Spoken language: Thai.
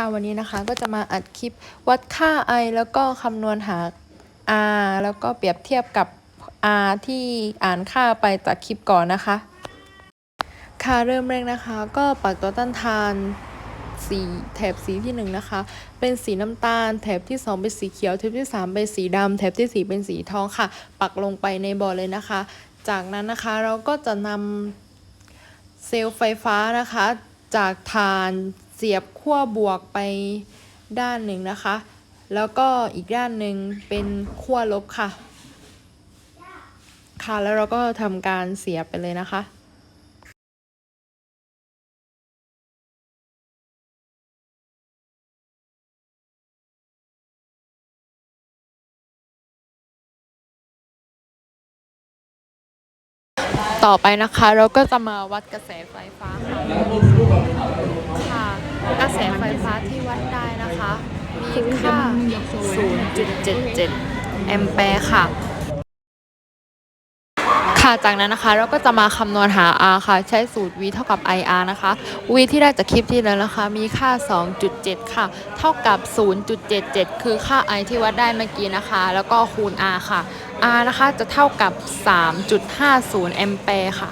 ค่ะวันนี้นะคะก็จะมาอัดคลิปวัดค่า i แล้วก็คำนวณหา r แล้วก็เปรียบเทียบกับ r ที่อ่านค่าไปจากคลิปก่อนนะคะ ค่ะเริ่มแรกนะคะ ก็ปักตัวต้านทานสีแถบสีที่หนึ่งนะคะ เป็นสีน้ำตาล แถบที่สองเป็นสีเขียว แถบที่สามเป็นสีดำแถบที่สี่เป็นสีทองค่ะ ปักลงไปในบอร์ดเลยนะคะ จากนั้นนะคะเราก็จะนำเซลล์ไฟฟ้านะคะ จากฐาน เสียบขั้วบวกไปด้านหนึ่งนะคะ แล้วก็อีกด้านหนึ่งเป็นขั้วลบค่ะ ค่ะแล้วเราก็ทำการเสียบไปเลยนะคะ ต่อไปนะคะ เราก็จะมาวัดกระแสไฟฟ้าค่ะค่ะ กระแสไฟฟ้าที่วัดได้นะคะ มีค่า 0.77 แอมแปร์ค่ะ ค่ะ จากนั้นนะคะเราก็จะมาคำนวณหา R ค่ะ ใช้สูตร V เท่ากับ IR นะคะ V ที่ได้จากคลิปที่แล้วนะคะ มีค่า 2.7 ค่ะ เท่ากับ 0.77 คือค่า I ที่วัดได้เมื่อกี้นะคะ แล้วก็คูณ R ค่ะ R นะคะจะเท่ากับ 3.50 แอมแปร์ค่ะ